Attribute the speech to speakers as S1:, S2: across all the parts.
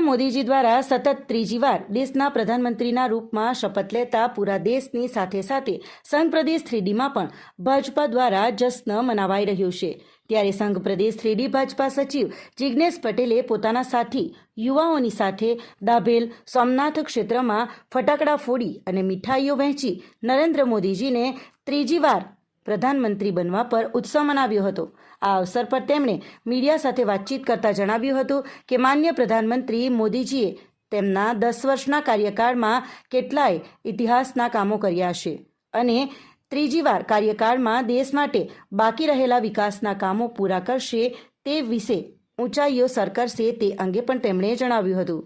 S1: મોદીજી દ્વારા સતત ત્રીજી વાર દેશના પ્રધાનમંત્રીના રૂપમાં શપથ લેતા પૂરા દેશની સાથે સાથે સંઘ પ્રદેશ થ્રીડીમાં પણ ભાજપા દ્વારા જશ્ન મનાવાઈ રહ્યું છે. ત્યારે સંઘ પ્રદેશ થ્રીડી ભાજપા સચિવ જિજ્ઞેશ પટેલે પોતાના સાથી યુવાઓની સાથે દાભેલ સોમનાથ ક્ષેત્રમાં ફટાકડા ફોડી અને મીઠાઈઓ વહેંચી નરેન્દ્ર મોદીજીને ત્રીજી વાર પ્રધાનમંત્રી બનવા પર ઉત્સવ મનાવ્યો હતો. આ અવસર પર તેમણે મીડિયા સાથે વાતચીત કરતા જણાવ્યું હતું કે માન્ય પ્રધાનમંત્રી મોદીજીએ તેમના દસ વર્ષના કાર્યકાળમાં કેટલાય ઇતિહાસના કામો કર્યા છે અને ત્રીજી વાર કાર્યકાળમાં દેશ માટે બાકી રહેલા વિકાસના કામો પૂરા કરશે તે વિશે ઊંચાઈઓ સર કરશે તે અંગે પણ તેમણે જણાવ્યું હતું.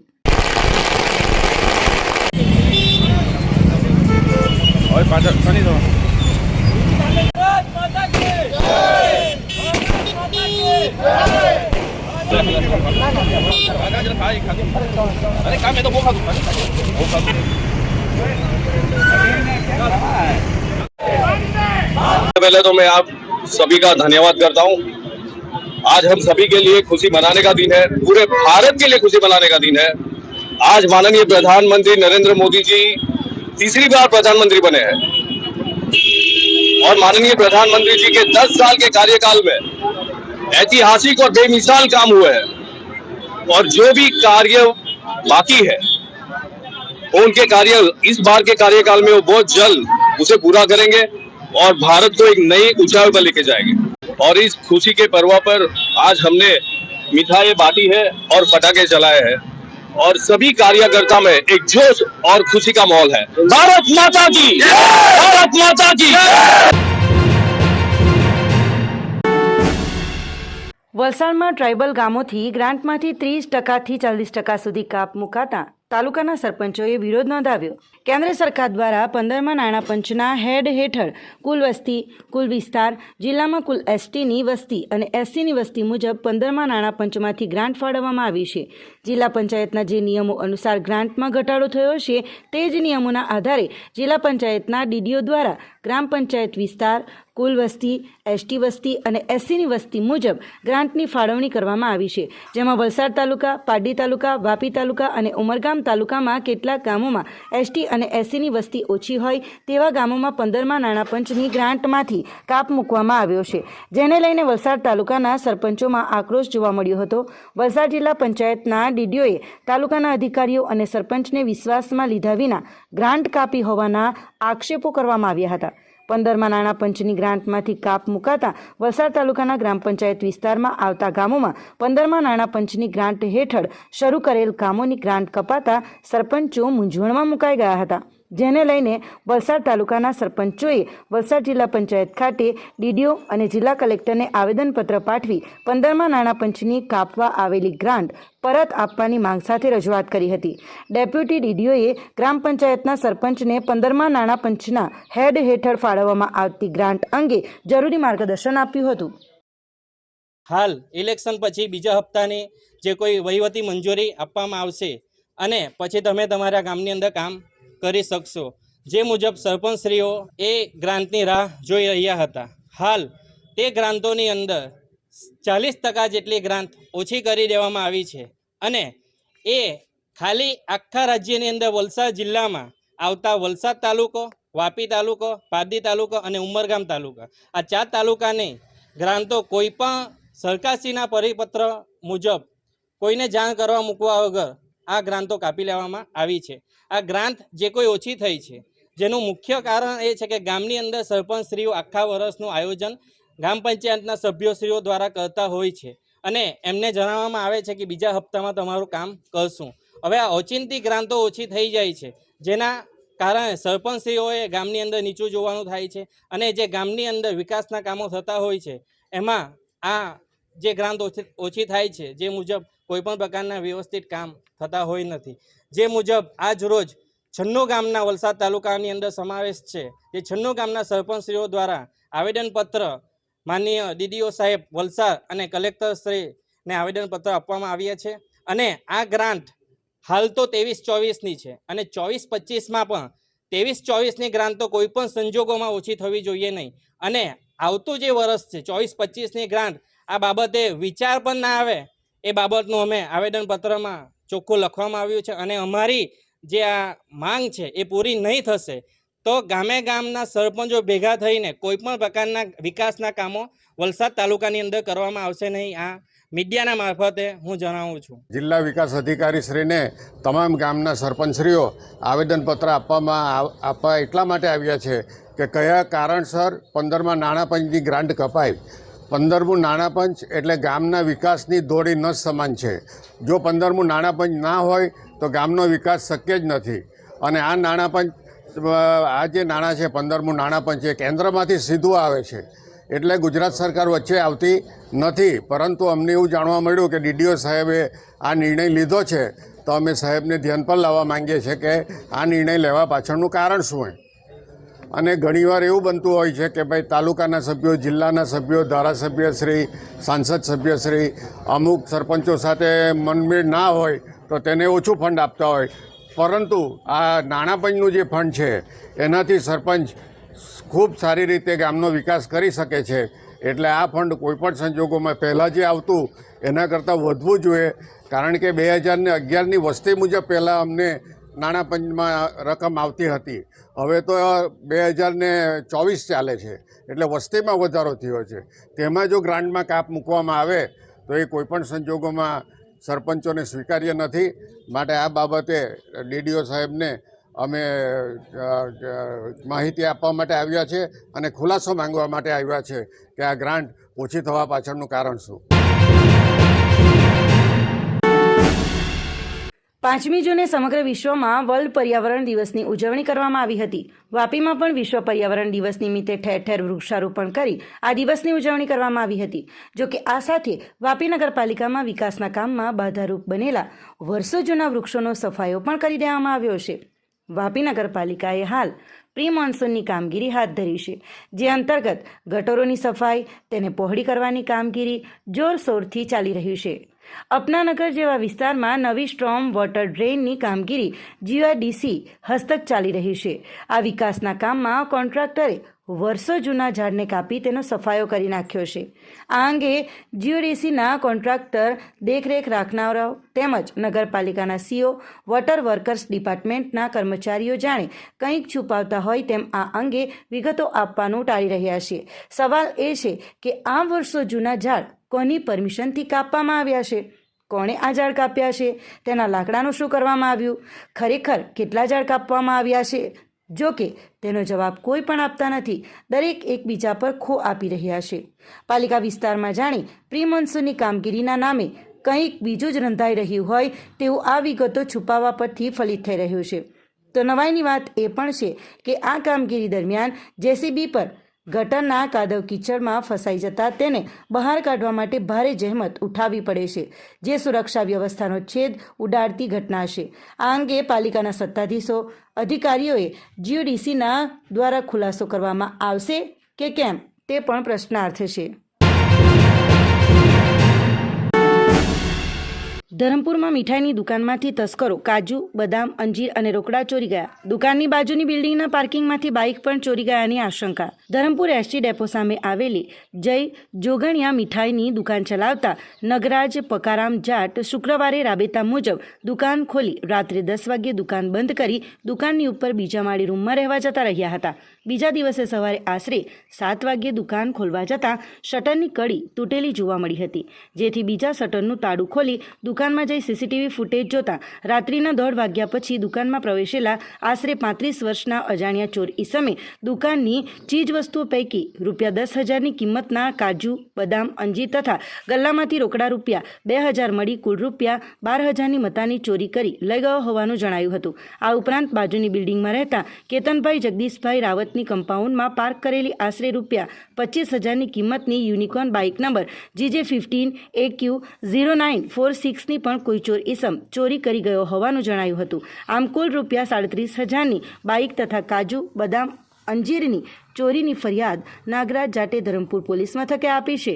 S2: अरे काम है तो वो खा वो खा पहले तो मैं आप सभी का धन्यवाद करता हूँ। आज हम सभी के लिए खुशी मनाने का दिन है, पूरे भारत के लिए खुशी मनाने का दिन है। आज माननीय प्रधानमंत्री नरेंद्र मोदी जी तीसरी बार प्रधानमंत्री बने हैं। और माननीय प्रधानमंत्री जी के 10 साल के कार्यकाल में ऐतिहासिक और बेमिसाल काम हुए है। और जो भी कार्य बाकी है उनके कार्य, इस बार के कार्यकाल में वो बहुत जल्द उसे पूरा करेंगे और भारत को एक नई ऊंचाई पर लेके जाएँगे। और इस खुशी के पर्व पर आज हमने मिठाई बांटी है और पटाखे चलाए हैं। और सभी कार्यकर्ता में एक जोश और खुशी का माहौल है। भारत माता की, भारत माता की।
S1: વલસાડમાં ટ્રાઇબલ ગામોથી ગ્રાન્ટમાંથી ત્રીસ ટકાથી ચાલીસ ટકા સુધી કાપ મુકાતા તાલુકાના સરપંચોએ વિરોધ નોંધાવ્યો. કેન્દ્ર સરકાર દ્વારા પંદરમાં નાણાં પંચના હેડ હેઠળ કુલ વસ્તી, કુલ વિસ્તાર, જિલ્લામાં કુલ એસટીની વસ્તી અને એસસીની વસ્તી મુજબ પંદરમાં નાણાં પંચમાંથી ગ્રાન્ટ ફાળવવામાં આવી છે. જિલ્લા પંચાયતના જે નિયમો અનુસાર ગ્રાન્ટમાં ઘટાડો થયો છે, તે જ નિયમોના આધારે જિલ્લા પંચાયતના ડીડીઓ દ્વારા ગ્રામ પંચાયત વિસ્તાર કુલ વસ્તી, એસટી વસ્તી અને એસસીની વસ્તી મુજબ ગ્રાન્ટની ફાળવણી કરવામાં આવી છે, જેમાં વલસાડ તાલુકા, પારડી તાલુકા, વાપી તાલુકા અને ઉમરગામ તાલુકામાં કેટલાક ગામોમાં એસટી અને એસસીની વસ્તી ઓછી હોય તેવા ગામોમાં પંદરમાં નાણાં પંચની ગ્રાન્ટમાંથી કાપ મૂકવામાં આવ્યો છે. જેને લઈને વલસાડ તાલુકાના સરપંચોમાં આક્રોશ જોવા મળ્યો હતો. વલસાડ જિલ્લા પંચાયતના ડીડીઓએ તાલુકાના અધિકારીઓ અને સરપંચને વિશ્વાસમાં લીધા વિના ગ્રાન્ટ કાપી હોવાના આક્ષેપો કરવામાં આવ્યા હતા. પંદરમાં નાણાં પંચની ગ્રાન્ટમાંથી કાપ મુકાતા વલસાડ તાલુકાના ગ્રામ પંચાયત વિસ્તારમાં આવતા ગામોમાં પંદરમાં નાણાં પંચની ગ્રાન્ટ હેઠળ શરૂ કરેલ કામોની ગ્રાન્ટ કપાતા સરપંચો મૂંઝવણમાં મુકાઈ ગયા હતા. જેને લઈને વલસાડ તાલુકાના સરપંચોએ વલસાડ જિલ્લા પંચાયત ખાતે ડીડીઓ અને જિલ્લા કલેક્ટરને આવેદનપત્ર પાઠવી પંદરમાં નાણાં પંચની કાપવા આવેલી ગ્રાન્ટ પરત આપવાની માંગ સાથે રજૂઆત કરી હતી. ડેપ્યુટી ડીડીઓએ ગ્રામ પંચાયતના સરપંચને પંદરમાં નાણાં પંચના હેડ હેઠળ ફાળવવામાં આવતી ગ્રાન્ટ અંગે જરૂરી માર્ગદર્શન આપ્યું હતું.
S3: હાલ ઇલેક્શન પછી બીજા હપ્તાની જે કોઈ વહીવટી મંજૂરી આપવામાં આવશે અને પછી તમે તમારા ગામની અંદર કામ કરી શકશો. જે મુજબ સરપંચશ્રીઓ એ ગ્રાન્ટની રાહ જોઈ રહ્યા હતા. હાલ, તે ગ્રાન્ટોની અંદર ચાલીસ ટકા જેટલી ગ્રાન્ટ ઓછી કરી દેવામાં આવી છે અને એ ખાલી આખા રાજ્યની અંદર વલસાડ જિલ્લામાં આવતા વલસાડ તાલુકો, વાપી તાલુકો, પારડી તાલુકો અને ઉમરગામ તાલુકા. આ ચાર તાલુકાની ગ્રાન્ટો કોઈ પણ સરકારશ્રીના પરિપત્ર મુજબ કોઈને જાણ કરવા મૂકવા વગર આ ગ્રાન્ટો કાપી લેવામાં આવી છે. આ ગ્રાન્ટ જે કોઈ ઓછી થઈ છે. જેનું મુખ્ય કારણ એ છે કે ગામની અંદર સરપંચશ્રીઓ આખા વર્ષનું આયોજન ગ્રામ પંચાયતના સભ્યશ્રીઓ દ્વારા કરતા હોય છે. અને એમને જણાવવામાં આવે છે કે બીજા હપ્તામાં તમારું કામ કરશું. હવે આ ઓચિંતી ગ્રાન્ટો ઓછી થઈ જાય છે. જેના કારણે સરપંચશ્રીઓએ ગામની અંદર નીચું જોવાનું થાય છે. અને જે ગામની અંદર વિકાસના કામો થતા હોય છે, એમાં આ જે ગ્રાન્ટ ઓછી ઓછી થાય છે, જે મુજબ કોઈપણ પ્રકારના વ્યવસ્થિત કામ થતા હોય નથી. જે મુજબ આજ રોજ છન્નો ગામના વલસાડ તાલુકાની અંદર સમાવેશ છે જે છન્નો ગામના સરપંચશ્રીઓ દ્વારા આવેદનપત્ર માનનીય ડીડીઓ સાહેબ વલસાડ અને કલેક્ટરશ્રીને આવેદનપત્ર આપવામાં આવ્યા છે અને આ ગ્રાન્ટ હાલ તો ત્રેવીસ ચોવીસની છે અને ચોવીસ પચીસમાં પણ ત્રેવીસ ચોવીસની ગ્રાન્ટ તો કોઈ પણ સંજોગોમાં ઓછી થવી જોઈએ નહીં. અને આવતું જે વર્ષ છે, ચોવીસ પચીસની ગ્રાન્ટ આ બાબતે વિચાર પણ ના આવે એ બાબતનું અમે આવેદનપત્રમાં ચોખ્ખું લખવામાં આવ્યું છે અને અમારી જે આ માંગ છે એ પૂરી નહીં થશે. તો ગામે ગામના સરપંચો ભેગા થઈને કોઈપણ પ્રકારના વિકાસના કામો વલસાડ તાલુકાની અંદર કરવામાં આવશે નહીં. આ મીડિયાના મારફતે હું જણાવું છું.
S4: જિલ્લા વિકાસ અધિકારીશ્રીને તમામ ગામના સરપંચશ્રીઓ આવેદનપત્ર આપવામાં આપવા એટલા માટે આવ્યા છે કે કયા કારણસર પંદરમાં નાણાં પંચની ગ્રાન્ટ કપાય. પંદરમું નાણાં પંચ એટલે ગામના વિકાસની દોડી ન સમાન છે. જો પંદરમું નાણાં પંચ ના હોય, તો ગામનો વિકાસ શક્ય જ નથી. અને આ નાણાં પંચ આ જે નાણાં છે, પંદરમું નાણાં પંચ એ કેન્દ્રમાંથી સીધું આવે છે. એટલે ગુજરાત સરકાર વચ્ચે આવતી નથી. પરંતુ અમને એવું જાણવા મળ્યું કે ડીડીઓ સાહેબે આ નિર્ણય લીધો છે. તો અમે સાહેબને ધ્યાન પર લાવવા માંગીએ છીએ કે આ નિર્ણય લેવા પાછળનું કારણ શું હોય? અને ઘણીવાર એવું બનતું હોય છે કે ભાઈ તાલુકાના સભ્યો, જિલ્લાના સભ્યો ધારાસભ્યશ્રી સાંસદ સભ્યશ્રી અમુક સરપંચો સાથે મનમેળ ના હોય તો તેને ઓછું ફંડ આપતા હોય. પરંતુ આ નાણાં પંચનું જે ફંડ છે, એનાથી સરપંચ ખૂબ સારી રીતે ગામનો વિકાસ કરી શકે છે. એટલે આ ફંડ કોઈપણ સંજોગોમાં પહેલાં જે આવતું, એના કરતાં વધવું જોઈએ. કારણ કે બે હજારને અગિયારની વસ્તી મુજબ પહેલાં અમને નાણાં પંચમાં રકમ આવતી હતી. હવે તો બે હજારને ચોવીસ ચાલે છે. એટલે વસ્તીમાં વધારો થયો છે. તેમાં જો ગ્રાન્ટમાં કાપ મૂકવામાં આવે, તો એ કોઈપણ સંજોગોમાં સરપંચોને સ્વીકાર્ય નથી. માટે આ બાબતે ડીડીઓ સાહેબને અમે માહિતી આપવા માટે આવ્યા છે અને ખુલાસો માંગવા માટે આવ્યા છે કે આ ગ્રાન્ટ ઓછી થવા પાછળનું કારણ શું?
S1: પાંચમી જૂને સમગ્ર વિશ્વમાં વર્લ્ડ પર્યાવરણ દિવસની ઉજવણી કરવામાં આવી હતી. વાપીમાં પણ વિશ્વ પર્યાવરણ દિવસ નિમિત્તે ઠેર ઠેર વૃક્ષારોપણ કરી આ દિવસની ઉજવણી કરવામાં આવી હતી. જો કે આ સાથે વાપી નગરપાલિકામાં વિકાસના કામમાં બાધારૂપ બનેલા વર્ષો જૂના વૃક્ષોનો સફાયો પણ કરી દેવામાં આવ્યો છે. વાપી નગરપાલિકાએ હાલ પ્રી મોન્સૂનની કામગીરી હાથ ધરી છે. જે અંતર્ગત ગટરોની સફાઈ, તેને પહોળી કરવાની કામગીરી, જોરશોરથી ચાલી રહી છે. અપનાનગર જેવા વિસ્તારમાં નવી સ્ટ્રોમ વોટર ડ્રેનની કામગીરી જીઆઈડીસી હસ્તક ચાલી રહી છે. આ વિકાસના કામમાં કોન્ટ્રાક્ટરે વર્ષો જૂના ઝાડને કાપી તેનો સફાયો કરી નાખ્યો છે. આ અંગે જીઓડીસીના કોન્ટ્રાક્ટર દેખરેખ રાખનારાઓ તેમજ નગરપાલિકાના સીઓ, વોટર વર્કર્સ ડિપાર્ટમેન્ટના કર્મચારીઓ જાણે કંઈક છુપાવતા હોય તેમ આ અંગે વિગતો આપવાનું ટાળી રહ્યા છે. સવાલ એ છે કે આ વર્ષો જૂના ઝાડ કોની પરમિશનથી કાપવામાં આવ્યા છે? કોણે આ ઝાડ કાપ્યા છે? તેના લાકડાનું શું કરવામાં આવ્યું? ખરેખર કેટલા ઝાડ કાપવામાં આવ્યા છે? જો કે, તેનો જવાબ કોઈ પણ આપતા નથી. દરેક એકબીજા પર ખો આપી રહ્યા છે. પાલિકા વિસ્તારમાં જાણી પ્રી કામગીરીના નામે કંઈક બીજું જ રંધાઈ રહ્યું હોય તેવું આ વિગતો છુપાવવા પરથી ફલિત થઈ રહ્યું છે. તો નવાઈની વાત એ પણ છે કે આ કામગીરી દરમિયાન જેસીબી પર ગટરના કાદવ કીચડમાં ફસાઈ જતા તેને બહાર કાઢવા માટે ભારે જહેમત ઉઠાવવી પડે છે, જે સુરક્ષા વ્યવસ્થાનો છેદ ઉડાડતી ઘટના છે. આ અંગે પાલિકાના સત્તાધીશો અધિકારીઓએ જીઓડીસીના દ્વારા ખુલાસો કરવામાં આવશે કે કેમ તે પણ પ્રશ્નાર્થ છે. ધરમપુરમાં મીઠાઈની દુકાનમાંથી તસ્કરો કાજુ, બદામ, અંજીર અને રોકડા ચોરી ગયા. દુકાનની બાજુની બિલ્ડિંગના પાર્કિંગમાંથી બાઇક પણ ચોરી ગયાની આશંકા ધરમપુર એસટી ડેપો સામે આવેલી જય જોગણિયા મીઠાઈની દુકાન ચલાવતા નગરાજ પકારામ જાટ શુક્રવારે રાબેતા મુજબ દુકાન ખોલી રાત્રે દસ વાગ્યે દુકાન બંધ કરી દુકાનની ઉપર બીજા માળી રૂમમાં રહેવા જતા રહ્યા હતા. બીજા દિવસે સવારે આશરે સાત વાગ્યે દુકાન ખોલવા જતાં શટરની કડી તૂટેલી જોવા મળી હતી. જેથી બીજા શટરનું તાળું ખોલી દુકાનમાં જઈ સીસીટીવી ફૂટેજ જોતા રાત્રિના દોઢ વાગ્યા પછી દુકાનમાં પ્રવેશેલા આશરે પાંત્રીસ વર્ષના અજાણ્યા ચોર ઈસમે દુકાનની ચીજવસ્તુઓ પૈકી રૂપિયા દસ હજારની કિંમતના કાજુ, બદામ, અંજીર તથા ગલ્લામાંથી રોકડા રૂપિયા બે હજાર મળી કુલ રૂપિયા બાર હજારની મતાની ચોરી કરી લઈ ગયો હોવાનું જણાયું હતું. આ ઉપરાંત બાજુની બિલ્ડિંગમાં રહેતા કેતનભાઈ જગદીશભાઈ રાવતની કમ્પાઉન્ડમાં પાર્ક કરેલી આશરે રૂપિયા પચીસ હજારની કિંમતની Unicorn bike number GJ fifteen A Q zero nine four સિક્સની પણ કોઈ ચોર ઇસમ ચોરી કરી ગયો હોવાનું જણાયું હતું. આમ કુલ રૂપિયા સાડત્રીસ હજારની બાઇક તથા કાજુ, બદામ, અંજીરની ચોરીની ફરિયાદ નાગરાજ જાટે ધરમપુર પોલીસ મથકે આપી છે.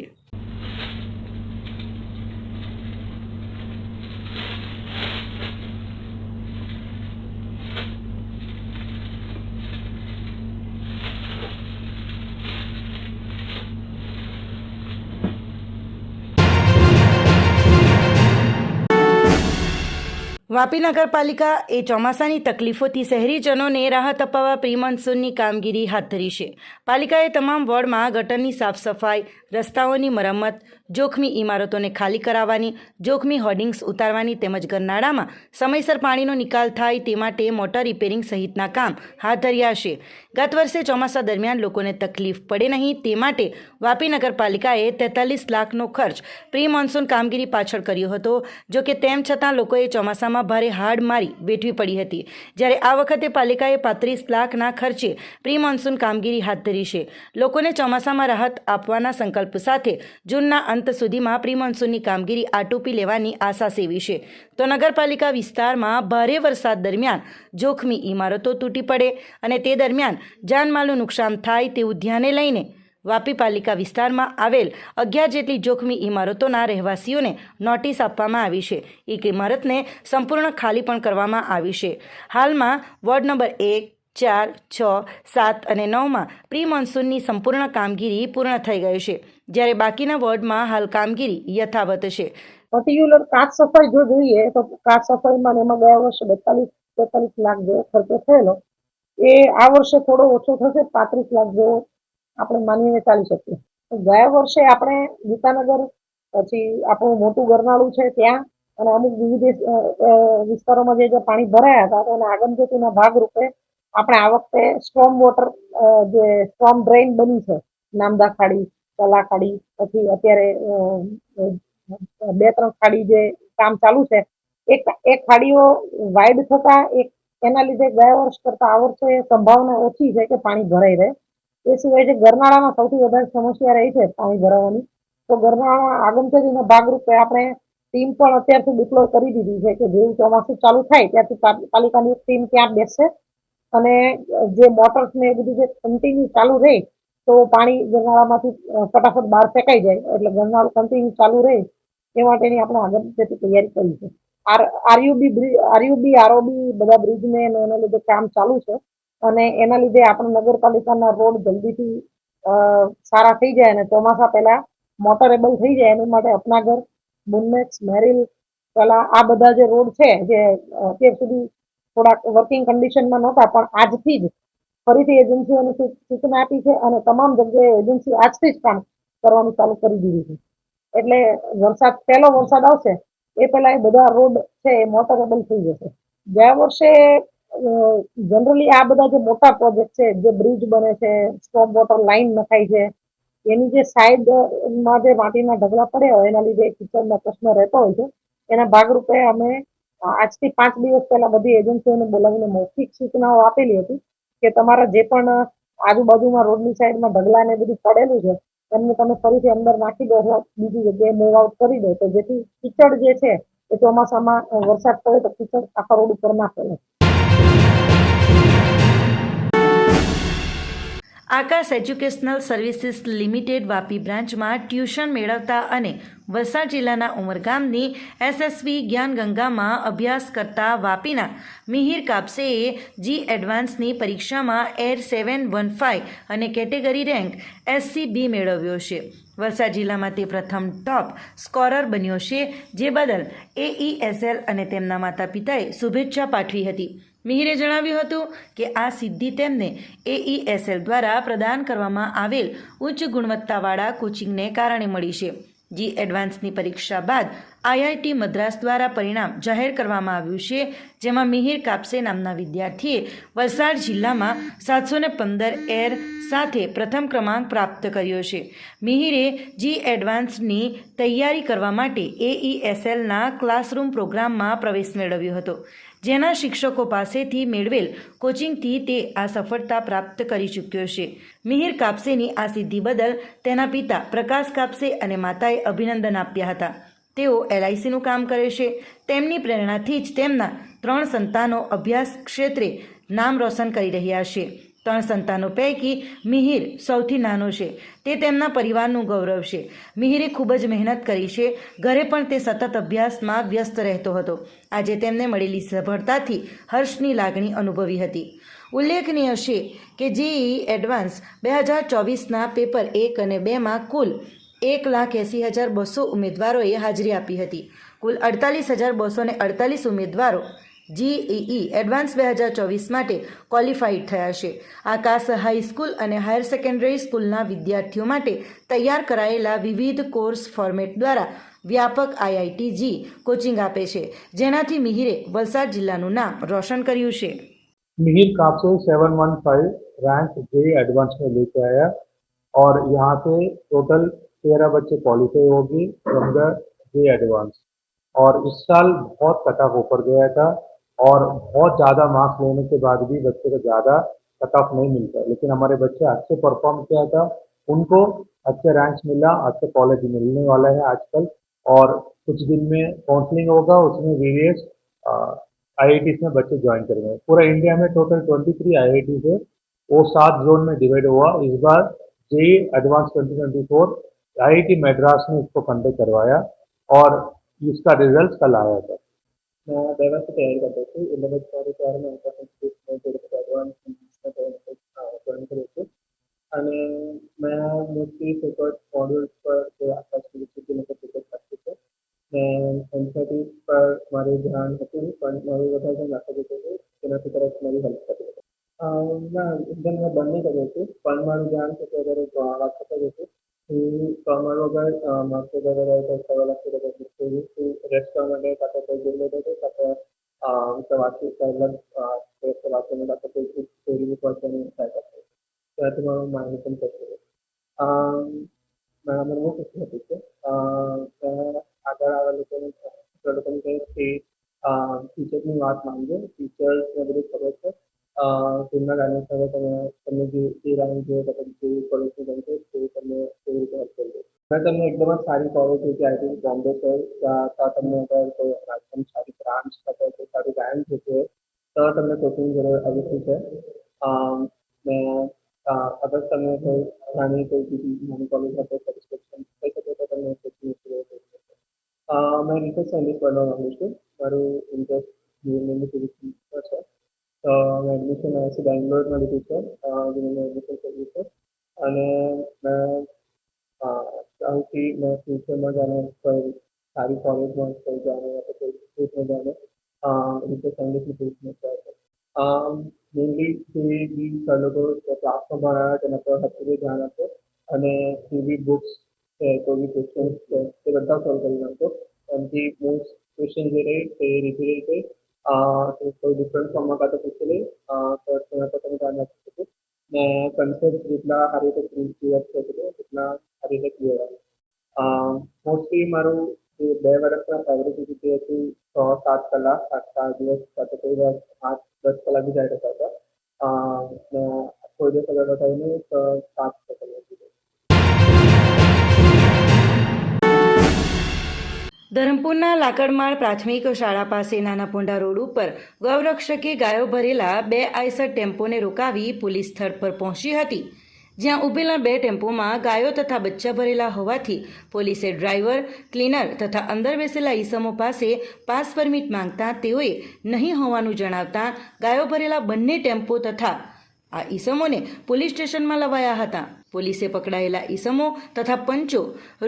S1: વાપી નગરપાલિકા એ ચોમાસાની તકલીફોથી શહેરીજનોને રાહત અપાવવા પ્રી મોન્સૂનની કામગીરી હાથ ધરી છે. પાલિકાએ તમામ વોર્ડમાં ગટરની સાફ સફાઈ રસ્તાઓની મરમ્મત, જોખમી ઇમારતોને ખાલી કરાવવાની, જોખમી હોર્ડિંગ્સ ઉતારવાની તેમજ ગરનાળામાં સમયસર પાણીનો નિકાલ થાય તે માટે મોટર રિપેરિંગ સહિતના કામ હાથ ધર્યા છે. ગત વર્ષે ચોમાસા દરમિયાન લોકોને તકલીફ પડે નહીં તે માટે વાપી નગરપાલિકાએ તેતાલીસ લાખનો ખર્ચ પ્રી મોન્સૂન કામગીરી પાછળ કર્યો હતો. જો કે તેમ છતાં લોકોએ ચોમાસામાં ભારે હાડ મારી વેઠવી પડી હતી. જ્યારે આ વખતે પાલિકાએ પાંત્રીસ લાખના ખર્ચે પ્રી મોન્સૂન કામગીરી હાથ ધરી છે. લોકોને ચોમાસામાં રાહત આપવાના સંકલ્પ સાથે જૂનના અંત સુધીમાં પ્રી મોન્સૂનની કામગીરી આટોપી લેવાની આશા સેવી છે. તો નગરપાલિકા વિસ્તારમાં ભારે વરસાદ દરમિયાન જોખમી ઇમારતો તૂટી પડે અને તે દરમિયાન જાનમાલનું નુકસાન થાય તેવું ધ્યાને લઈને વાપી પાલિકા વિસ્તારમાં આવેલ અગિયાર જેટલી જોખમી ઇમારતોના રહેવાસીઓને નોટિસ આપવામાં આવી છે. એક ઇમારતને સંપૂર્ણ ખાલી પણ કરવામાં આવી છે. હાલમાં વોર્ડ નંબર એક, ચાર, છ, સાત અને નવમાં પ્રી મોન્સૂનની સંપૂર્ણ કામગીરી પૂર્ણ થઈ ગઈ છે. જ્યારે બાકીના વોર્ડમાં હાલ કામગીરી યથાવત છે.
S5: પર્ટિક્યુલર કાચ સફાઈ જો જોઈએ તો કાચ સફાઈમાં એમાં ગયા વર્ષે બેતાલીસ તેતાલીસ લાખ જેવો ખર્ચો થયેલો. એ આ વર્ષે થોડો ઓછો થશે, પાંત્રીસ લાખ જેવો આપણે માનીને ચાલી શકીએ. ગયા વર્ષે આપણે ગીતાનગર, પછી આપણું મોટું ગરનાળું છે ત્યાં, અને અમુક વિવિધ વિસ્તારોમાં જે પાણી ભરાયા હતા, તો એના આગમચેતીના ભાગરૂપે આપણે આ વખતે સ્ટ્રોમ વોટર જે સ્ટ્રોમ ડ્રેઇન બની છે નામદા ખાડી કલા ખાડી, પછી અત્યારે બે, ત્રણ ખાડી જે કામ ચાલુ છે, એક એક ખાડીઓ વાઇડ થતા, એક એના લીધે ગયા વર્ષ કરતા આ વર્ષે સંભાવના ઓછી છે કે પાણી ભરાઈ રહે. એ સિવાય જે ગરનાળામાં સૌથી વધારે સમસ્યા રહી છે પાણી ભરાવાની, તો ગરનાળા આગમચેતીના ભાગરૂપે આપણે ટીમ પણ અત્યારથી ડિપ્લોય કરી દીધી છે કે જેવું ચોમાસું ચાલુ થાય ત્યારથી પાલિકાની ટીમ ત્યાં બેસશે અને જે મોટર્સ ને એ બધું જે કન્ટિન્યુ ચાલુ રહે તો પાણી ગરનાળામાંથી ફટાફટ બહાર ફેંકાઈ જાય એટલે ગરનાળું કન્ટિન્યુ ચાલુ રહે એ માટેની આપણે જેથી તૈયારી કરી છે. આર, આરયુબી આરયુબી, આરઓબી બધા બ્રિજને એના લીધે કામ ચાલુ છે. અને એના લીધે આપણે નગરપાલિકાના રોડ જલ્દીથી સારા થઈ જાય અને ચોમાસા પહેલા મોટરેબલ થઈ જાય એની માટે અપનાગર બુનમેક્સ મેરિલ, કલા, આ બધા જે રોડ છે, જે અત્યાર સુધી થોડાક વર્કિંગ કન્ડિશનમાં નહોતા, પણ આજથી જ ફરીથી એજન્સીઓને સૂચના આપી છે અને તમામ જગ્યાએ એજન્સી આજથી જ કામ કરવાનું ચાલુ કરી દીધું છે. એટલે વરસાદ, પહેલો વરસાદ આવશે, એ પહેલા એ બધા રોડ છે એ મોટરેબલ થઈ જશે. ગયા વર્ષે જનરલી આ બધા જે મોટા પ્રોજેક્ટ છે, જે બ્રિજ બને છે સ્ટોપ વોટર લાઇન નખાય છે, એની જે સાઈડમાં જે માટીના ઢગલા પડ્યા હોય, એના લીધે કિચનનો પ્રશ્ન રહેતો હોય છે. એના ભાગરૂપે અમે આજથી પાંચ દિવસ પહેલા બધી એજન્સીઓને બોલાવીને મૌખિક સૂચનાઓ આપેલી હતી કે તમારા જે પણ આજુબાજુમાં રોડની સાઈડમાં ઢગલા ને બધું પડેલું છે, એમને તમે ફરીથી અંદર નાખી દો બીજી જગ્યાએ મૂવ આઉટ કરી દો. તો જેથી કીચડ જે છે, એ ચોમાસામાં વરસાદ પડે તો કીચડ આખા રોડ ઉપર ના ફેલે
S1: Aakash educational services limited Vapi બ્રાન્ચમાં tuition મેળવતા અને વલસાડ જિલ્લાના ઉમરગામની એસએસવી જ્ઞાનગંગામાં અભ્યાસ કરતા વાપીના મિહિર કાપસેએ જી એડવાન્સની પરીક્ષામાં એર સેવન વન ફાઇવ અને કેટેગરી રેન્ક એસસી બી મેળવ્યો છે. વલસાડ જિલ્લામાં તે પ્રથમ ટોપ સ્કોરર બન્યો છે, જે બદલ એઈએસએલ અને તેમના માતા પિતાએ શુભેચ્છા પાઠવી હતી. મિહિરે જણાવ્યું હતું કે આ સિદ્ધિ તેમને એઈએસએલ દ્વારા પ્રદાન કરવામાં આવેલ ઉચ્ચ ગુણવત્તાવાળા કોચિંગને કારણે મળી છે. જી, એડવાન્સની પરીક્ષા બાદ આઈઆઈટી મદ્રાસ દ્વારા પરિણામ જાહેર કરવામાં આવ્યું છે, જેમાં મિહિર કાપસે નામના વિદ્યાર્થીએ વલસાડ જિલ્લામાં સાતસો પંદર એર સાથે પ્રથમ ક્રમાંક પ્રાપ્ત કર્યો છે. મિહિરે જી, એડવાન્સની તૈયારી કરવા માટે એઈએસએલના ક્લાસરૂમ પ્રોગ્રામમાં પ્રવેશ મેળવ્યો હતો. જેના શિક્ષકો પાસેથી મેળવેલ કોચિંગથી તે આ સફળતા પ્રાપ્ત કરી ચૂક્યો છે. મિહિર કાપસેની આ સિદ્ધિ બદલ તેના પિતા પ્રકાશ કાપસે અને માતાએ અભિનંદન આપ્યા હતા. તેઓ એલઆઈસીનું કામ કરે છે. તેમની પ્રેરણાથી જ તેમના ત્રણ સંતાનો અભ્યાસ ક્ષેત્રે નામ રોશન કરી રહ્યા છે. ત્રણ સંતાનો પૈકી મિહિર સૌથી નાનો છે. તે તેમના પરિવારનું ગૌરવ છે. મિહિરે ખૂબ જ મહેનત કરી છે. ઘરે પણ તે સતત અભ્યાસમાં વ્યસ્ત રહેતો હતો. આજે તેમને મળેલી સફળતાથી હર્ષની લાગણી અનુભવી હતી. ઉલ્લેખનીય છે કે જેઈ એડવાન્સ બે હજાર ચોવીસના પેપર એક અને બેમાં કુલ એક લાખ એંસી હજાર બસો ઉમેદવારોએ હાજરી આપી હતી. કુલ અડતાલીસ હજાર બસો અડતાલીસ ઉમેદવારો જીઈઈ એડવાન્સ બે હજાર ચોવીસ માટે ક્વોલિફાઈડ થયા છે આ કાસ હાઈસ્કૂલ અને હાયર સેકન્ડરી સ્કૂલના વિદ્યાર્થીઓ માટે તૈયાર કરાયેલા વિવિધ કોર્સ ફોર્મેટ દ્વારા વ્યાપક આઈઆઈટી જી કોચિંગ આપે છે જેનાથી મિહિરે વલસાડ જિલ્લાનું નામ રોશન કર્યું છે
S6: मिहिर काप से seven one five rank JEE advanced में लेके आया और यहाँ पे टोटल तेरह बच्चे क्वालिफाई होगी फ्रॉम द जे एडवांस और इस साल बहुत कट ऑफ ऊपर गया था और बहुत ज़्यादा मार्क्स लेने के बाद भी बच्चे को ज़्यादा कट ऑफ़ नहीं मिलता लेकिन हमारे बच्चे अच्छे परफॉर्म किया था, उनको अच्छे रैंक्स मिला, अच्छे कॉलेज मिलने वाला है आजकल। और कुछ दिन में काउंसलिंग होगा, उसमें वेरियस आई में बच्चे ज्वाइन करेंगे। पूरा इंडिया में टोटल 23 आई है। वो सात जोन में डिवाइड हुआ। इस बार जे एडवांस 2024 आईआईटी मद्रास ने इसको कंडक्ट करवाया और इसका रिज़ल्ट कल आया था। నా దైవత్వ తయారు కాబట్టి ఇళ్ళబెట్టారు ద్వారా કરવું અને મેં મોસ્ટલી ફોકસ મોડલ્સ પર જે આકાશ યુનિવર્સિટીને ફોકસ રાખ્યું છે ને એન્થેટી પર મારું ધ્યાન હતું પણ મારું વધારે ધ્યાન રાખવું હતું તેનાથી તરફ મારી હેલ્પ હતી ના મેં બંને કર્યું હતું પણ મારું ધ્યાન છે તે જ હતું હું મારું અગર માસ્ટર અગર તો સવા લાખ સુધી રેસ્ટ કરવા માટે કાં તો કોઈ જોઈ બધું ખબર છે. અ, તેમના સાથે તમે તમને જે એ રાઉન્ડ જોઈએ તો તમે જે કોલેજની ગમશે તે તમને કેવી રીતે હેલ્પ કરજો મેં તમને એકદમ જ સારી કોલેજ છે કે થિંક બોમ્બે છે ત્યાં તમને અગર કોઈ એકદમ સારી બ્રાન્ચ અથવા કોઈ સારું ગાયન જોઈએ તો તમને કોચિંગ જરૂર અવશ્ય છે. ને અગર તમે કોઈ નાની કોઈ બીજી નાની કોલેજ સાથે સેટિસ્ફેક્શન થઈ શકે તો તમને કોચિંગ જરૂર કરી શકો. મેં રિસર્ચ સાયન્ટિસ્ટ બનવા માંગુ છું. મારું ઇન્ટરેસ્ટ જીવનની છે. મેં એડમિશન છે બેંગ્લોરમાં લીધું છે. મેં એડમિશન કર્યું છે. અને મેં અહીંથી મેં ફ્યુચરમાં જાણે કોઈ સારી કોલેજમાં કોઈ જાણે કોઈ ઇન્સ્ટિટ્યૂટમાં જાણે રિસર્ચ સાયન્ટિસ્ટની પોસ્ટમાં જાય મેઇનલી જે બી સર લોકો ક્લાસમાં ભણાવે તેના પર હતું ધ્યાન આપો. અને જે બી બુક્સ છે, કોઈ બી ક્વેશ્ચન્સ છે, તે બધા સોલ્વ કરી નાખો. એમથી બુક્સ ક્વેશ્ચન જે રહે, તે રિપીટ રહે તો કોઈ ડિફરન્ટ ફોર્મમાં કાં તો પૂછી લઈ તો તેના પર તમે ધ્યાન આપી શકો. ને કન્સેપ્ટ જેટલા સારી રીતે ક્લિયર થઈ શકે તેટલા સારી રીતે ક્લિયર આવે. મોસ્ટલી મારું જે બે વર્ષના એવરેજ જે હતું છ, સાત કલાક આખા દિવસ કાં તો કોઈ વાર આઠ, દસ કલાક બી જાય રહેતા હતા કોઈ દિવસ અગર તો સાત કલાક.
S1: ધરમપુરના લાકડમાળ પ્રાથમિક શાળા પાસે નાના પોંડા રોડ ઉપર ગૌરક્ષકે ગાયો ભરેલા બે આઈસર ટેમ્પોને રોકાવી પોલીસ સ્થળ પર પહોંચી હતી, જ્યાં ઊભેલા બે ટેમ્પોમાં ગાયો તથા બચ્ચા ભરેલા હોવાથી પોલીસે ડ્રાઈવર, ક્લીનર તથા અંદર બેસેલા ઈસમો પાસે પાસ પરમિટ માંગતા તેઓએ નહીં હોવાનું જણાવતા ગાયો ભરેલા બંને ટેમ્પો તથા આ ઈસમોને પોલીસ સ્ટેશનમાં લવાયા હતા. પોલીસે પકડાયેલા ઈસમો તથા પંચો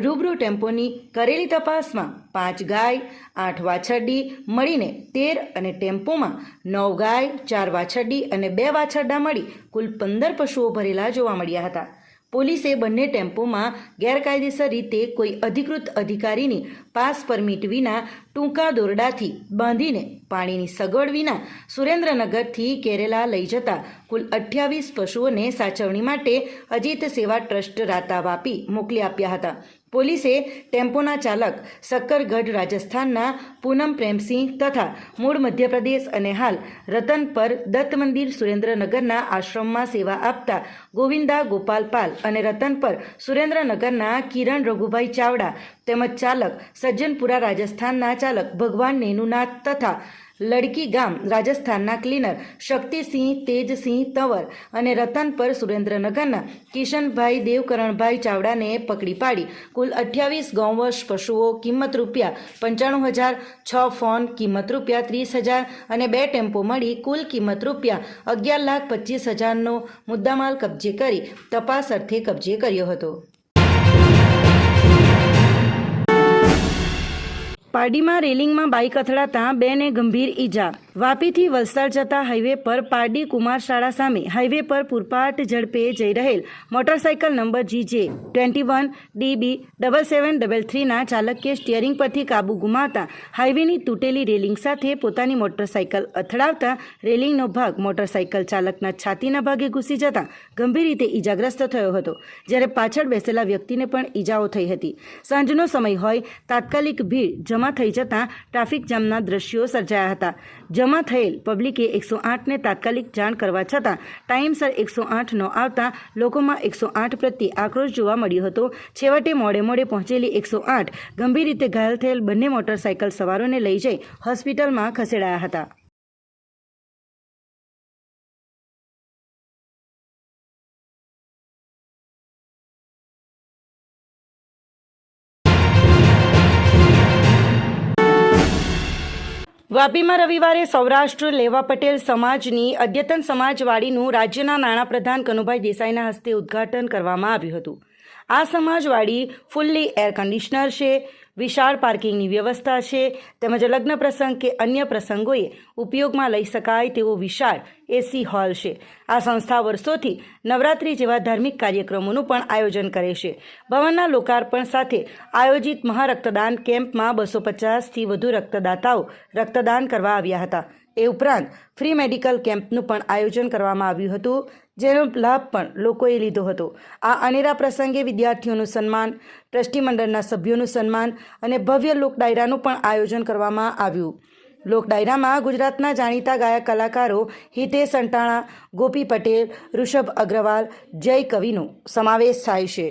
S1: રૂબરૂ ટેમ્પોની કરેલી તપાસમાં પાંચ ગાય, આઠ વાછરડી મળીને તેર અને ટેમ્પોમાં નવ ગાય, ચાર વાછરડી અને બે વાછરડા મળી કુલ પંદર પશુઓ ભરેલા જોવા મળ્યા હતા. પોલીસે બંને ટેમ્પોમાં ગેરકાયદેસર રીતે કોઈ અધિકૃત અધિકારીની પાસ પરમિટ વિના ટૂંકા દોરડાથી બાંધીને પાણીની સગવડ વિના સુરેન્દ્રનગરથી કેરેલા લઈ જતા કુલ અઠ્યાવીસ પશુઓને સાચવણી માટે અજીત સેવા ટ્રસ્ટ રાતાવાપી મોકલી આપ્યા હતા. પોલીસે ટેમ્પોના ચાલક સક્કરગઢ રાજસ્થાનના પૂનમ પ્રેમસિંહ તથા મૂળ મધ્યપ્રદેશ અને હાલ રતન પર દત્ત મંદિર સુરેન્દ્રનગરના આશ્રમમાં સેવા આપતા ગોવિંદા ગોપાલપાલ અને રતન પર સુરેન્દ્રનગરના કિરણ રઘુભાઈ ચાવડા તેમજ ચાલક સજ્જનપુરા રાજસ્થાનના ચાલક ભગવાન નેનુનાથ તથા લડકી ગામ, રાજસ્થાનના ક્લીનર શક્તિસિંહ તેજસિંહ તંવર અને રતન પર સુરેન્દ્રનગરના કિશનભાઈ દેવકરણભાઈ ચાવડાને પકડી પાડી. કુલ અઠ્યાવીસ ગૌવંશ પશુઓ કિંમત રૂપિયા પંચાણું હજાર, છ ફોન કિંમત રૂપિયા ત્રીસ હજાર અને બે ટેમ્પો મળી કુલ કિંમત રૂપિયા અગિયાર લાખ પચીસ હજારનો મુદ્દામાલ કબજે કરી તપાસ અર્થે કબજે કર્યો હતો. પારડીમાં રેલિંગમાં બાઇક અથડાતા બેને ગંભીર ઈજા વાપીથી વલસાડ જતા હાઈવે પર પારડી કુમાર શાળા સામે હાઈવે પર પૂરપાટ ઝડપે જઈ રહેલ motorcycle number GJ twenty one DB double seven double થ્રીના ચાલકે સ્ટિયરિંગ પરથી કાબુ ગુમાવતા હાઈવેની તૂટેલી રેલિંગ સાથે પોતાની મોટરસાઇકલ અથડાવતા રેલિંગનો ભાગ મોટરસાઇકલ ચાલકના છાતીના ભાગે ઘૂસી જતા ગંભીર રીતે ઈજાગ્રસ્ત થયો હતો, જ્યારે પાછળ બેસેલા વ્યક્તિને પણ ઈજાઓ થઈ હતી. સાંજનો સમય હોય, તાત્કાલિક ભીડ જમા થઈ જતાં ટ્રાફિક જામના દ્રશ્યો સર્જાયા હતા. જમા થયેલ પબ્લિકે એકસો આઠને તાત્કાલિક જાણ કરવા છતાં ટાઈમસર એકસો આઠ ન આવતા લોકોમાં એકસો આઠ પ્રત્યે આક્રોશ જોવા મળ્યો હતો. છેવટે મોડે મોડે પહોંચેલી એકસો આઠ ગંભીર રીતે ઘાયલ થયેલ બંને મોટરસાયકલ સવારોને લઈ જઈ હોસ્પિટલમાં ખસેડાયા હતા. વાપીમાં રવિવારે સૌરાષ્ટ્ર લેવા પટેલ સમાજની અદ્યતન સમાજવાડીનું રાજ્યના નાણાપ્રધાન કનુભાઈ દેસાઈના હસ્તે ઉદ્ઘાટન કરવામાં આવ્યું હતું. આ સમાજવાળી ફૂલ્લી એર કન્ડિશનર છે, વિશાળ પાર્કિંગની વ્યવસ્થા છે, તેમજ લગ્ન પ્રસંગ કે અન્ય પ્રસંગોએ ઉપયોગમાં લઈ શકાય તેવો વિશાળ એસી હોલ છે. આ સંસ્થા વર્ષોથી નવરાત્રિ જેવા ધાર્મિક કાર્યક્રમોનું પણ આયોજન કરે છે. ભવનના લોકાર્પણ સાથે આયોજિત મહારક્તદાન કેમ્પમાં બસો પચાસથી વધુ રક્તદાતાઓ રક્તદાન કરવા આવ્યા હતા. એ ઉપરાંત ફ્રી મેડિકલ કેમ્પનું પણ આયોજન કરવામાં આવ્યું હતું. જેનો લાભ પણ લોકોએ લીધો હતો. આ અનેરા પ્રસંગે વિદ્યાર્થીઓનું સન્માન ટ્રસ્ટી મંડળના સભ્યોનું સન્માન અને ભવ્ય લોક ડાયરાનું પણ આયોજન કરવામાં આવ્યું. લોક ડાયરામાં ગુજરાતના જાણીતા ગાયક કલાકારો હિતેશ અંટાણા ગોપી પટેલ, ઋષભ અગ્રવાલ, જય કવિનો સમાવેશ થાય છે.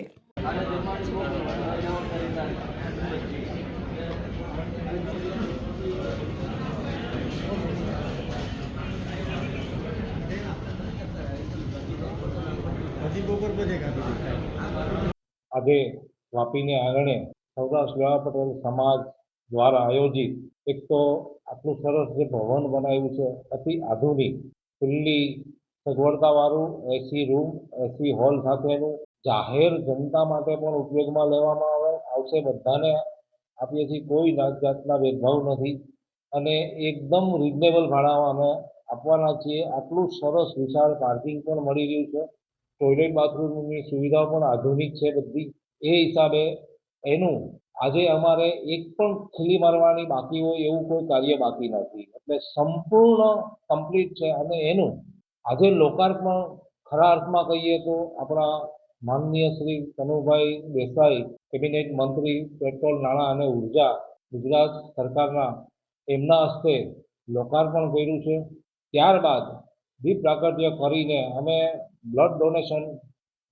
S7: આજે વાપીને આંગણે સૌરાષ્ટ્ર લેવા પટેલ સમાજ દ્વારા આયોજિત એક તો આટલું સરસ જે ભવન બનાવ્યું છે, અતિ આધુનિક, ખુલ્લી સગવડતાવાળું એસી રૂમ એસી હોલ સાથેનું, જાહેર જનતા માટે પણ ઉપયોગમાં લેવામાં આવે, આવશે બધાને આપીએ છીએ, કોઈ જાત જાતના ભેદભાવ નથી અને એકદમ રિઝનેબલ ભાડામાં અમે આપવાના છીએ. આટલું સરસ વિશાળ પાર્કિંગ પણ મળી રહ્યું છે. ટોયલેટ બાથરૂમની સુવિધાઓ પણ આધુનિક છે બધી. એ હિસાબે એનું આજે અમારે એક પણ ખીલી મારવાની બાકી હોય એવું કોઈ કાર્ય બાકી નથી. એટલે સંપૂર્ણ કમ્પ્લીટ છે અને એનું આજે લોકાર્પણ ખરા અર્થમાં કહીએ તો આપણા માનનીય શ્રી કનુભાઈ દેસાઈ, કેબિનેટ મંત્રી, પેટ્રોલ, નાણાં અને ઊર્જા ગુજરાત સરકારના એમના હસ્તે લોકાર્પણ કર્યું છે. ત્યારબાદ દીપ પ્રાગટ્ય કરીને અમે બ્લડ ડોનેશન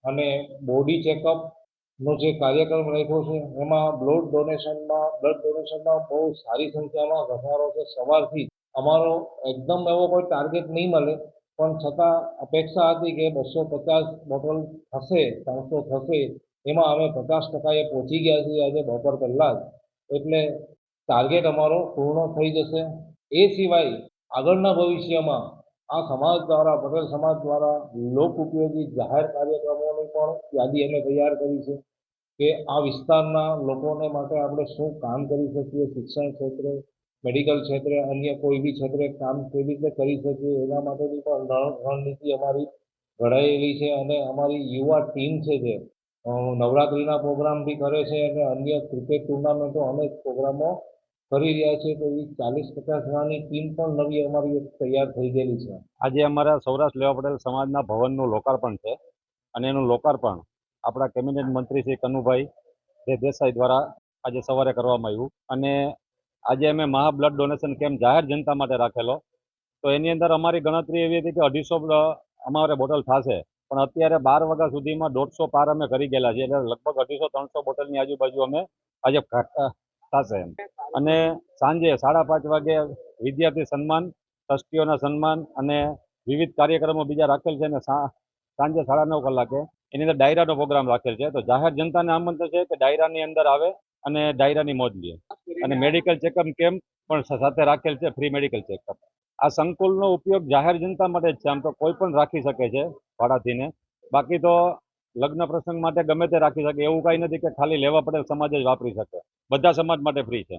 S7: અને બોડી ચેકઅપનો જે કાર્યક્રમ રાખ્યો છે, એમાં બ્લડ ડોનેશનમાં બ્લડ ડોનેશનમાં બહુ સારી સંખ્યામાં ઘસારો છે. સવારથી અમારો એકદમ એવો કોઈ ટાર્ગેટ નહીં મળે, પણ છતાં અપેક્ષા હતી કે બસો પચાસ બોટલ થશે, ત્રણસો થશે, એમાં અમે પચાસ ટકાએ પહોંચી ગયા છીએ આજે બપોર પહેલાં એટલે ટાર્ગેટ અમારો પૂર્ણ થઈ જશે. એ સિવાય આગળના ભવિષ્યમાં આ સમાજ દ્વારા પટેલ સમાજ દ્વારા લોક ઉપયોગી જાહેર કાર્યક્રમોની પણ યાદી અમે તૈયાર કરી છે કે આ વિસ્તારના લોકોને માટે આપણે શું કામ કરી શકીએ, શિક્ષણ ક્ષેત્રે, મેડિકલ ક્ષેત્રે, અન્ય કોઈ બી ક્ષેત્રે કામ કેવી રીતે કરી શકીએ, એના માટેની પણ રણ- રણનીતિ અમારી ઘડાયેલી છે અને અમારી યુવા ટીમ છે જે નવરાત્રિના પ્રોગ્રામ બી કરે છે અને અન્ય ક્રિકેટ ટુર્નામેન્ટો અનેક પ્રોગ્રામો કરી રહ્યા છે તો એ ચાલીસ પચાસ જણાની ટીમ પણ નવી અમારી તૈયાર થઈ ગયેલી છે.
S8: આજે અમારા સૌરાષ્ટ્ર લેવા પટેલ સમાજના ભવનનું લોકાર્પણ છે અને એનું લોકાર્પણ આપણા કેબિનેટ મંત્રી શ્રી કનુભાઈ દેસાઈ દ્વારા આજે સવારે કરવામાં આવ્યું. અને આજે અમે મહા બ્લડ ડોનેશન કેમ્પ જાહેર જનતા માટે રાખેલો. તો એની અંદર અમારી ગણતરી એવી હતી કે અઢીસો અમારે બોટલ થશે. પણ અત્યારે બાર વાગ્યા સુધીમાં દોઢસો પાર અમે કરી ગયેલા છીએ. એટલે લગભગ અઢીસો, ત્રણસો બોટલની આજુબાજુ અમે આજે થશે એમ. અને સાંજે સાડા પાંચ વાગે વિદ્યાર્થી સન્માન, ટ્રસ્ટીઓના સન્માન અને વિવિધ કાર્યક્રમો બીજા રાખેલ છે અને સાંજે સાડા નવ કલાકે. એની અંદર ડાયરાનો પ્રોગ્રામ રાખેલ છે. તો જાહેર જનતાને આમંત્રણ છે કે ડાયરાની અંદર આવે અને ડાયરાની મોજ લે. અને મેડિકલ ચેકઅપ કેમ્પ પણ સાથે રાખેલ છે, ફ્રી મેડિકલ ચેકઅપ. આ સંકુલનો ઉપયોગ જાહેર જનતા માટે જ છે. આમ તો કોઈ પણ રાખી શકે છે ભાડાથીને બાકી તો લગ્ન પ્રસંગ માટે ગમે તે રાખી શકે. એવું કાંઈ નથી કે ખાલી લેવા પડેલ સમાજ જ વાપરી શકે. બધા સમાજ માટે ફ્રી છે.